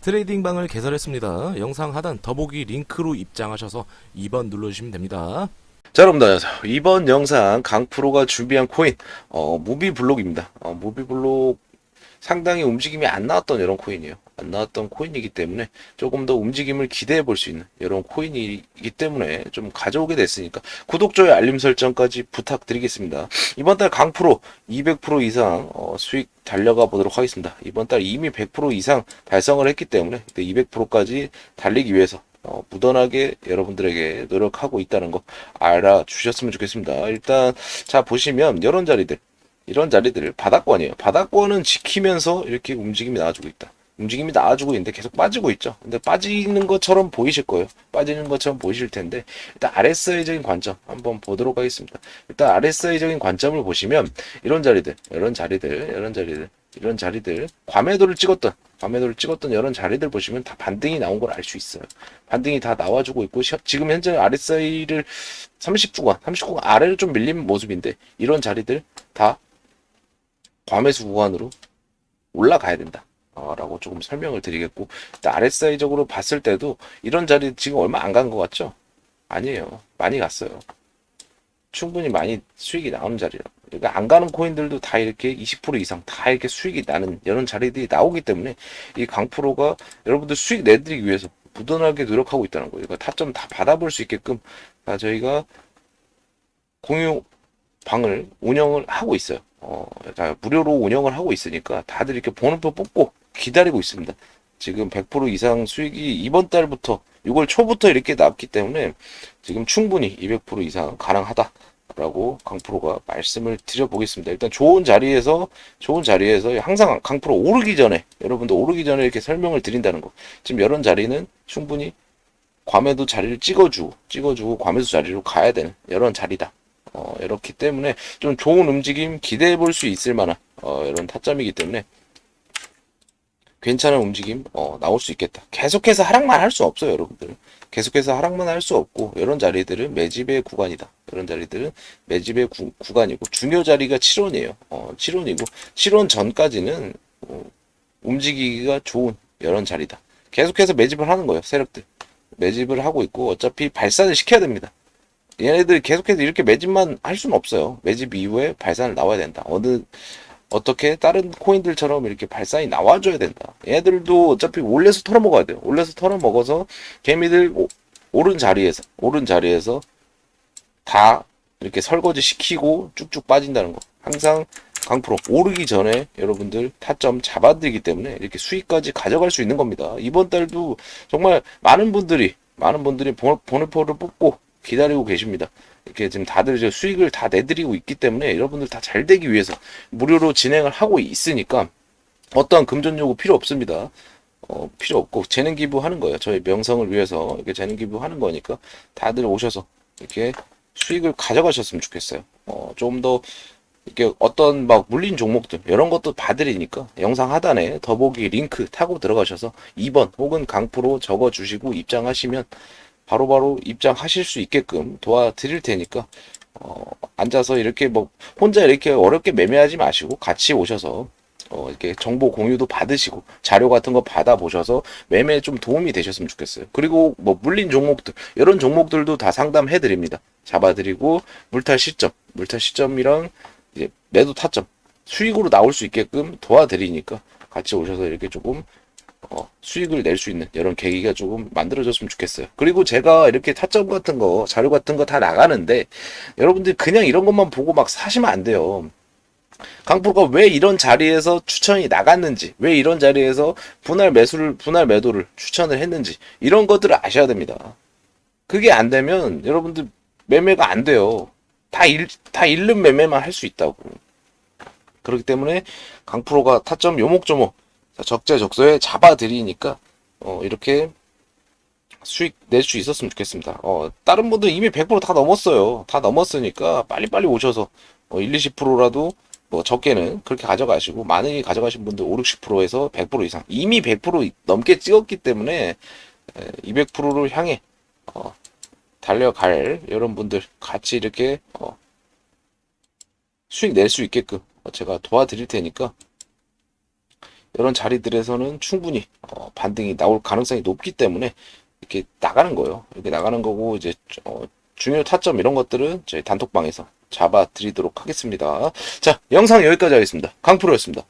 트레이딩 방을 개설했습니다. 영상 하단 더보기 링크로 입장하셔서 2번 눌러주시면 됩니다. 자, 여러분들, 안녕하세요. 이번 영상 강프로가 준비한 코인, 어, 무비블록입니다. 어, 무비블록 상당히 움직임이 안 나왔던 이런 코인이에요. 안 나왔던 코인이기 때문에 조금 더 움직임을 기대해 볼 수 있는 이런 코인이기 때문에 좀 가져오게 됐으니까 구독, 좋아요, 알림 설정까지 부탁드리겠습니다. 이번 달 강프로 200% 이상 어, 수익 달려가 보도록 하겠습니다. 이번 달 이미 100% 이상 달성을 했기 때문에 200%까지 달리기 위해서 어, 무던하게 여러분들에게 노력하고 있다는 거 알아주셨으면 좋겠습니다. 일단 자 보시면 이런 자리들 이런 자리들 바닥권이에요. 바닥권은 지키면서 이렇게 움직임이 나와주고 있다. 움직임이 나와주고 있는데 계속 빠지고 있죠. 근데 빠지는 것처럼 보이실 거예요. 빠지는 것처럼 보이실 텐데 일단 RSI적인 관점 한번 보도록 하겠습니다. 일단 RSI적인 관점을 보시면 이런 자리들, 이런 자리들, 이런 자리들, 이런 자리들 과매도를 찍었던 과매도를 찍었던 이런 자리들 보시면 다 반등이 나온 걸 알 수 있어요. 반등이 다 나와주고 있고 시- 지금 현재 RSI를 30구간, 30구간 아래로 좀 밀린 모습인데 이런 자리들 다 과매수 구간으로 올라가야 된다. 어, 라고 조금 설명을 드리겠고 RSI적으로 봤을 때도 이런 자리 지금 얼마 안 간 것 같죠? 아니에요. 많이 갔어요. 충분히 많이 수익이 나오는 자리라. 그러니까 안 가는 코인들도 다 이렇게 20% 이상 다 이렇게 수익이 나는 이런 자리들이 나오기 때문에 이 강프로가 여러분들 수익 내드리기 위해서 무던하게 노력하고 있다는 거예요. 그러니까 타점 다 받아볼 수 있게끔 다 저희가 공유 방을 운영을 하고 있어요. 어, 다 무료로 운영을 하고 있으니까 다들 이렇게 번호표 뽑고 기다리고 있습니다. 지금 100% 이상 수익이 이번 달부터 6월 초부터 이렇게 났기 때문에 지금 충분히 200% 이상 가능하다 라고 강프로가 말씀을 드려보겠습니다. 일단 좋은 자리에서 좋은 자리에서 항상 강프로 오르기 전에 여러분들 오르기 전에 이렇게 설명을 드린다는 거. 지금 이런 자리는 충분히 과매도 자리를 찍어주고 찍어주고 과매수 자리로 가야 되는 이런 자리다. 어, 이렇기 때문에 좀 좋은 움직임 기대해 볼 수 있을 만한 어, 이런 타점이기 때문에 괜찮은 움직임 어, 나올 수 있겠다. 계속해서 하락만 할 수 없어요, 여러분들. 계속해서 하락만 할 수 없고 이런 자리들은 매집의 구간이다. 이런 자리들은 매집의 구, 구간이고 중요 자리가 7원이에요. 어, 7원이고 7원 전까지는 어, 움직이기가 좋은 이런 자리다. 계속해서 매집을 하는 거예요, 세력들. 매집을 하고 있고 어차피 발산을 시켜야 됩니다. 얘네들 계속해서 이렇게 매집만 할 수는 없어요. 매집 이후에 발산을 나와야 된다. 어느 어떻게 다른 코인들처럼 이렇게 발산이 나와줘야 된다. 얘네들도 어차피 올려서 털어먹어야 돼요. 올려서 털어먹어서 개미들 오, 오른 자리에서 오른 자리에서 다 이렇게 설거지 시키고 쭉쭉 빠진다는 거. 항상 강프로 오르기 전에 여러분들 타점 잡아들기 때문에 이렇게 수익까지 가져갈 수 있는 겁니다. 이번 달도 정말 많은 분들이 많은 분들이 본- 보너표를 뽑고 기다리고 계십니다. 이렇게 지금 다들 이제 수익을 다 내드리고 있기 때문에 여러분들 다 잘 되기 위해서 무료로 진행을 하고 있으니까 어떠한 금전 요구 필요 없습니다. 어, 필요 없고 재능 기부하는 거예요. 저희 명성을 위해서 이렇게 재능 기부하는 거니까 다들 오셔서 이렇게 수익을 가져가셨으면 좋겠어요. 어, 좀 더 이렇게 어떤 막 물린 종목들 이런 것도 봐드리니까 영상 하단에 더보기 링크 타고 들어가셔서 2번 혹은 강프로 적어 주시고 입장하시면 바로바로 입장하실 수 있게끔 도와드릴 테니까 어, 앉아서 이렇게 뭐 혼자 이렇게 어렵게 매매하지 마시고 같이 오셔서 어, 이렇게 정보 공유도 받으시고 자료 같은 거 받아보셔서 매매에 좀 도움이 되셨으면 좋겠어요. 그리고 뭐 물린 종목들 이런 종목들도 다 상담해 드립니다. 잡아드리고 물탈 시점, 물탈 시점이랑 이제 매도 타점 수익으로 나올 수 있게끔 도와드리니까 같이 오셔서 이렇게 조금 어, 수익을 낼 수 있는 이런 계기가 조금 만들어졌으면 좋겠어요. 그리고 제가 이렇게 타점 같은 거, 자료 같은 거 다 나가는데 여러분들 그냥 이런 것만 보고 막 사시면 안 돼요. 강프로가 왜 이런 자리에서 추천이 나갔는지, 왜 이런 자리에서 분할 매수를, 분할 매도를 추천을 했는지, 이런 것들을 아셔야 됩니다. 그게 안 되면 여러분들 매매가 안 돼요. 다 일, 다 잃는 매매만 할 수 있다고. 그렇기 때문에 강프로가 타점 요목조목 적재적소에 잡아드리니까 어, 이렇게 수익 낼 수 있었으면 좋겠습니다. 어, 다른 분들 이미 100%다 넘었어요. 다 넘었으니까 빨리빨리 오셔서 어, 1, 20%라도 뭐 적게는 그렇게 가져가시고 많이 가져가신 분들 5, 60%에서 100% 이상 이미 100% 넘게 찍었기 때문에 200%를 향해 어, 달려갈 여러분들 같이 이렇게 어, 수익 낼 수 있게끔 제가 도와드릴 테니까 이런 자리들에서는 충분히 어, 반등이 나올 가능성이 높기 때문에 이렇게 나가는 거예요. 이렇게 나가는 거고 이제 어, 중요 타점 이런 것들은 저희 단톡방에서 잡아 드리도록 하겠습니다. 자, 영상 여기까지 하겠습니다. 강프로였습니다.